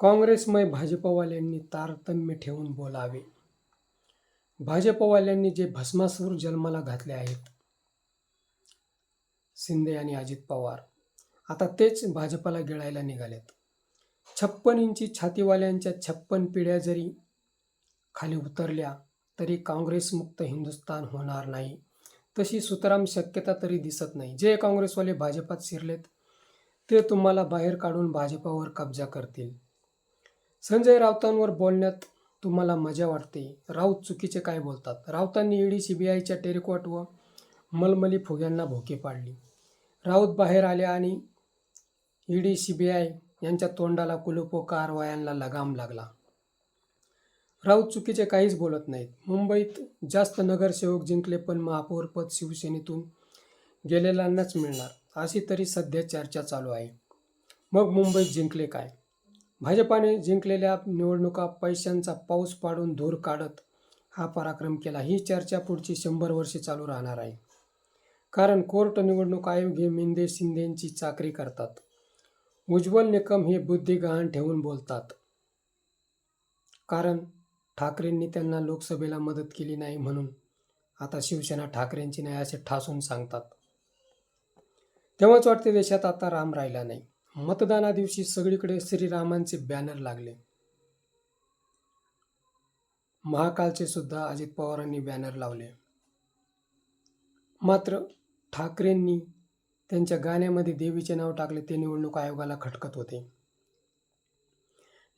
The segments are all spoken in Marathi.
काँग्रेसमय भाजपवाल्यांनी तारतम्य ठेवून बोलावे. भाजपवाल्यांनी जे भस्मासूर जन्माला घातले आहेत. शिंदे आणि अजित पवार. आता तेच भाजपला गिळायला निघालेत. छप्पन इंची छातीवाल्यांच्या छप्पन पिढ्या जरी खाली उतरल्या तरी काँग्रेसमुक्त हिंदुस्थान होणार नाही. तशी सुतराम शक्यता तरी दिसत नाही. जे काँग्रेसवाले भाजपात शिरलेत ते तुम्हाला बाहेर काढून भाजपावर कब्जा करतील. संजय राऊतांवर बोलण्यात तुम्हाला मजा वाटते. राऊत चुकीचे काय बोलतात? राऊतांनी ईडी सीबीआयच्या टेरिकॉट व मलमली फुग्यांना भोके पाडली. राऊत बाहेर आले आणि ईडी सीबीआय यांच्या तोंडाला कुलुपो कारवायांना लगाम लागला. राऊत चुकीचे काहीच बोलत नाहीत. मुंबईत जास्त नगरसेवक जिंकले पण महापौरपद शिवसेनेतून गेलेल्यांनाच मिळणार अशी तरी सध्या चर्चा चालू आहे. मग मुंबईत जिंकले काय? भाजपाने जिंकलेल्या निवडणुका पैशांचा पाऊस पाडून धूर काढत हा पराक्रम केला. ही चर्चा पुढची शंभर वर्षे चालू राहणार आहे. कारण कोर्ट निवडणूक आयोग हे मिंदे शिंदेची चाकरी करतात. उज्ज्वल निकम हे बुद्धी गहाण ठेवून बोलतात. कारण ठाकरेंनी त्यांना लोकसभेला मदत केली नाही म्हणून आता शिवसेना ठाकरेंची नाही असे ठासून सांगतात. तेव्हाच वाटते देशात आता राम राहिला नाही. मतदाना दिवशी सगळीकडे श्रीरामांचे बॅनर लागले. महाकालचे सुद्धा अजित पवारांनी बॅनर लावले. मात्र ठाकरेंनी त्यांच्या गाण्यामध्ये देवीचे नाव टाकले ते निवडणूक आयोगाला खटकत होते.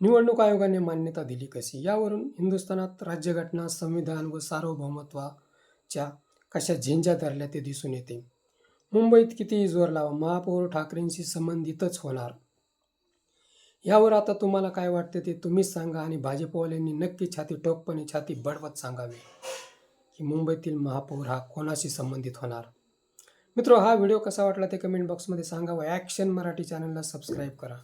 निवडणूक आयोगाने मान्यता दिली कशी? यावरून हिंदुस्थानात राज्यघटना संविधान व सार्वभौमत्वाच्या कशा झेंजा धरल्या ते दिसून येते. मुंबईत कितीही जोर लावा महापौर ठाकरेंशी संबंधितच होणार. यावर आता तुम्हाला काय वाटते ते तुम्हीच सांगा आणि भाजपवाल्यांनी नक्की छाती टोकपणे छाती बडवत सांगावी की मुंबईतील महापौर हा कोणाशी संबंधित होणार. मित्र हा व्हिडिओ कसा वाटला ते कमेंट बॉक्समध्ये सांगा व ॲक्शन मराठी चॅनलला सबस्क्राईब करा.